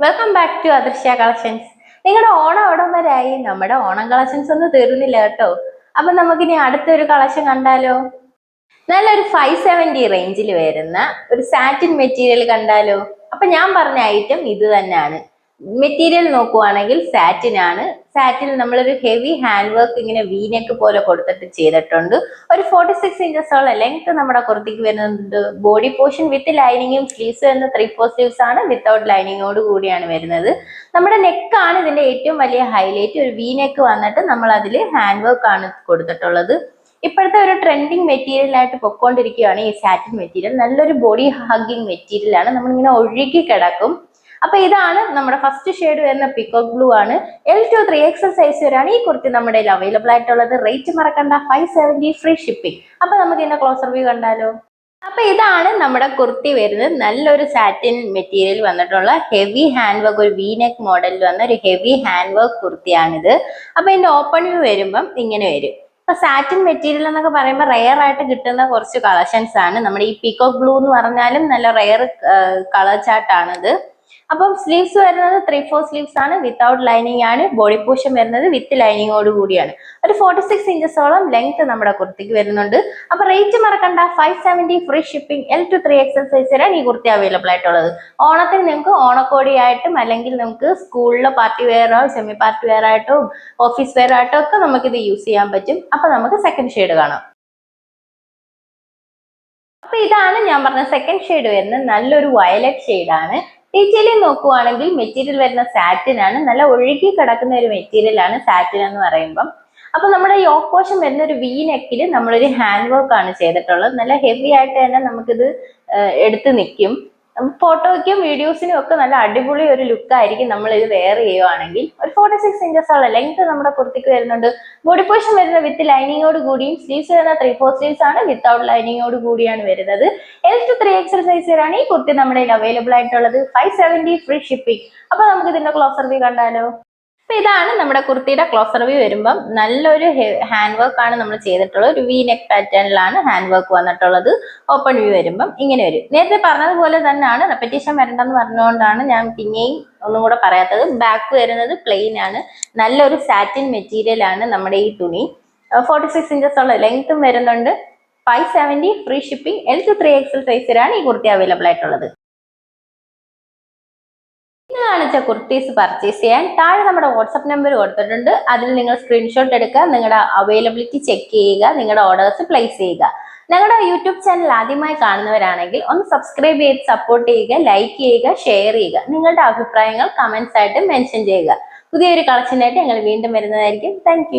Welcome back to Adrishya collections നിങ്ങളുടെ ഓണം അവിടെ വരായി നമ്മുടെ ഓണം കളക്ഷൻസ് ഒന്നും തീർന്നില്ല കേട്ടോ. അപ്പൊ നമുക്കിനി അടുത്തൊരു കളക്ഷൻ കണ്ടാലോ? നല്ലൊരു ഫൈവ് സെവന്റി റേഞ്ചിൽ വരുന്ന ഒരു സാറ്റിൻ മെറ്റീരിയൽ കണ്ടാലോ? അപ്പൊ ഞാൻ പറഞ്ഞ ഐറ്റം ഇത് തന്നെയാണ്. മെറ്റീരിയൽ നോക്കുവാണെങ്കിൽ സാറ്റിൻ ആണ്. സാറ്റിൽ നമ്മളൊരു ഹെവി ഹാൻഡ് വർക്ക് ഇങ്ങനെ വീനെക്ക് പോലെ കൊടുത്തിട്ട് ചെയ്തിട്ടുണ്ട്. ഒരു ഫോർട്ടി സിക്സ് ഇഞ്ചസോളം ലെങ്ത് നമ്മുടെ കുർത്തിക്ക് വരുന്നുണ്ട്. ബോഡി പോർഷൻ വിത്ത് ലൈനിങ്ങും സ്ലീവ്സ് എന്ന ത്രീ ഫോർ സ്ലീവ്സ് ആണ് വിത്തൗട്ട് ലൈനിങ്ങോട് കൂടിയാണ് വരുന്നത്. നമ്മുടെ നെക്കാണ് ഇതിന്റെ ഏറ്റവും വലിയ ഹൈലൈറ്റ് ഒരു വി നെക്ക് വന്നിട്ട് നമ്മൾ അതിൽ ഹാൻഡ് വർക്ക് ആണ് കൊടുത്തിട്ടുള്ളത്. ഇപ്പോഴത്തെ ഒരു ട്രെൻഡിങ് മെറ്റീരിയൽ ആയിട്ട് പൊക്കോണ്ടിരിക്കുകയാണ് ഈ സാറ്റിൻ മെറ്റീരിയൽ നല്ലൊരു ബോഡി ഹഗ്ഗിങ് മെറ്റീരിയൽ ആണ്. നമ്മളിങ്ങനെ ഒഴുകി കിടക്കും. അപ്പൊ ഇതാണ് നമ്മുടെ ഫസ്റ്റ് ഷെയ്ഡ് വരുന്ന പിക്കോക്ക് ബ്ലൂ ആണ്. L to three XL size വരെയാണ് ഈ കുർത്തി നമ്മുടെ അവൈലബിൾ ആയിട്ടുള്ളത്. റേറ്റ് മറക്കണ്ട ഫൈവ് സെവന്റി ഫ്രീ ഷിപ്പിംഗ് അപ്പൊ നമുക്ക് ഇതിന്റെ ക്ലോസർ വ്യൂ കണ്ടാലോ. അപ്പൊ ഇതാണ് നമ്മുടെ കുർത്തി വരുന്നത്. നല്ലൊരു സാറ്റിൻ മെറ്റീരിയൽ വന്നിട്ടുള്ള ഹെവി ഹാൻഡ് വർക്ക് ഒരു വി നെക്ക് മോഡലിൽ വന്ന ഒരു ഹെവി ഹാൻഡ് വർക്ക് കുർത്തിയാണിത്. അപ്പൊ ഇതിന്റെ ഓപ്പൺ വ്യൂ വരുമ്പം ഇങ്ങനെ വരും. ഇപ്പൊ സാറ്റിൻ മെറ്റീരിയൽ എന്നൊക്കെ പറയുമ്പോൾ റെയർ ആയിട്ട് കിട്ടുന്ന കുറച്ച് കളക്ഷൻസ് ആണ്. നമ്മുടെ ഈ പീക്കോക്ക് ബ്ലൂ എന്ന് പറഞ്ഞാലും നല്ല റെയർ കളർ ചാർട്ടാണിത് അപ്പം സ്ലീവ്സ് വരുന്നത് ത്രീ ഫോർ സ്ലീവ്സ് ആണ്. വിത്തൗട്ട് ലൈനിങ് ആണ്. ബോഡി പോർഷൻ വരുന്നത് വിത്ത് ലൈനിങ്ങോട് കൂടിയാണ്. ഒരു ഫോർട്ടി സിക്സ് ഇഞ്ചസോളം ലെങ്ത് നമ്മുടെ കുർത്തിക്ക് വരുന്നുണ്ട്. അപ്പൊ റേറ്റ് മറക്കണ്ട. Five seventy free shipping L to three XL സൈസിലാണ് ഈ കുർത്തി അവൈലബിൾ ആയിട്ടുള്ളത്. ഓണത്തിന് നിങ്ങൾക്ക് ഓണക്കോടിയായിട്ടും അല്ലെങ്കിൽ നമുക്ക് സ്കൂളിലെ പാർട്ടി വെയറോ സെമി പാർട്ടി വെയർ ആയിട്ടോ ഓഫീസ് വെയർ ആയിട്ടോ ഒക്കെ നമുക്ക് ഇത് യൂസ് ചെയ്യാൻ പറ്റും. അപ്പൊ നമുക്ക് സെക്കൻഡ് ഷെയ്ഡ് കാണാം. അപ്പൊ ഇതാണ് ഞാൻ പറഞ്ഞ സെക്കൻഡ് ഷെയ്ഡ് വരുന്നത്. നല്ലൊരു വയലറ്റ് ഷെയ്ഡാണ് ഡീറ്റെയിലിംഗ് നോക്കുവാണെങ്കിൽ മെറ്റീരിയൽ വരുന്ന സാറ്റിൻ ആണ്. നല്ല ഒഴുകി കിടക്കുന്ന ഒരു മെറ്റീരിയൽ ആണ് സാറ്റിൻ എന്ന് പറയുമ്പം. അപ്പൊ നമ്മുടെ യോക്ക് പോഷൻ വരുന്ന ഒരു വി നെക്കിൽ നമ്മളൊരു ഹാൻഡ് വർക്ക് ആണ് ചെയ്തിട്ടുള്ളത്. നല്ല ഹെവി ആയിട്ട് തന്നെ നമുക്കിത് എടുത്ത് നിൽക്കും. ഫോട്ടോയ്ക്കും വീഡിയോസിനും ഒക്കെ നല്ല അടിപൊളി ഒരു ലുക്ക് ആയിരിക്കും നമ്മൾ ഇത് വെയർ ചെയ്യുവാണെങ്കിൽ. ഒരു ഫോർട്ടി സിക്സ് ഇഞ്ചസ് ഉള്ള ലെങ്ത് നമ്മുടെ കുർത്തിക്ക് വരുന്നുണ്ട്. ബോഡി പോഷൻ വരുന്ന വിത്ത് ലൈനിങ്ങോട് കൂടിയും സ്ലീവ്സ് വരുന്ന ത്രീ ഫോർ സ്ലീവ്സ് ആണ് വിത്തൗട്ട് ലൈനിങ്ങോട് കൂടിയാണ് വരുന്നത്. എൽ ടു ത്രീ എക്സൽ വരാണ് ഈ കുർത്തി നമ്മുടെ അവൈലബിൾ ആയിട്ടുള്ളത്. ഫൈവ് സെവന്റി ഫ്രീ ഷിപ്പിംഗ് അപ്പൊ നമുക്ക് ഇതിന്റെ ക്ലോസർ വ്യൂ കണ്ടാലോ? അപ്പൊ ഇതാണ് നമ്മുടെ കുർത്തിയുടെ ക്ലോസർ വ്യൂ വരുമ്പം നല്ലൊരു ഹാൻഡ് വർക്ക് ആണ് നമ്മൾ ചെയ്തിട്ടുള്ളത്. ഒരു വി നെക്ക് പാറ്റേണിലാണ് ഹാൻഡ് വർക്ക് വന്നിട്ടുള്ളത്. ഓപ്പൺ വ്യൂ വരുമ്പം ഇങ്ങനെ വരും. നേരത്തെ പറഞ്ഞതുപോലെ തന്നെയാണ്. റെപ്പറ്റീഷൻ വരണ്ടെന്ന് പറഞ്ഞുകൊണ്ടാണ് ഞാൻ പിന്നെയും ഒന്നും കൂടെ പറയാത്തത്. ബാക്ക് വരുന്നത് പ്ലെയിൻ ആണ്. നല്ലൊരു സാറ്റിൻ മെറ്റീരിയൽ ആണ് നമ്മുടെ ഈ തുണി. ഫോർട്ടി സിക്സ് ഇഞ്ചസ് ഉള്ള ലെങ്ത്തും വരുന്നുണ്ട്. Five seventy free shipping L to three XL സൈസിലാണ് ഈ കുർത്തി അവൈലബിൾ ആയിട്ടുള്ളത്. ഇന്ന് കാണിച്ച കുർത്തീസ് പർച്ചേസ് ചെയ്യാൻ താഴെ നമ്മുടെ വാട്സപ്പ് നമ്പർ കൊടുത്തിട്ടുണ്ട്. അതിൽ നിങ്ങൾ സ്ക്രീൻഷോട്ട് എടുക്കുക നിങ്ങളുടെ അവൈലബിലിറ്റി ചെക്ക് ചെയ്യുക നിങ്ങളുടെ ഓർഡേഴ്സ് പ്ലേസ് ചെയ്യുക. ഞങ്ങളുടെ യൂട്യൂബ് ചാനൽ ആദ്യമായി കാണുന്നവരാണെങ്കിൽ ഒന്ന് സബ്സ്ക്രൈബ് ചെയ്ത് സപ്പോർട്ട് ചെയ്യുക ലൈക്ക് ചെയ്യുക ഷെയർ ചെയ്യുക. നിങ്ങളുടെ അഭിപ്രായങ്ങൾ കമൻസ് ആയിട്ട് മെൻഷൻ ചെയ്യുക. പുതിയൊരു കളക്ഷനായിട്ട് ഞങ്ങൾ വീണ്ടും വരുന്നതായിരിക്കും. താങ്ക്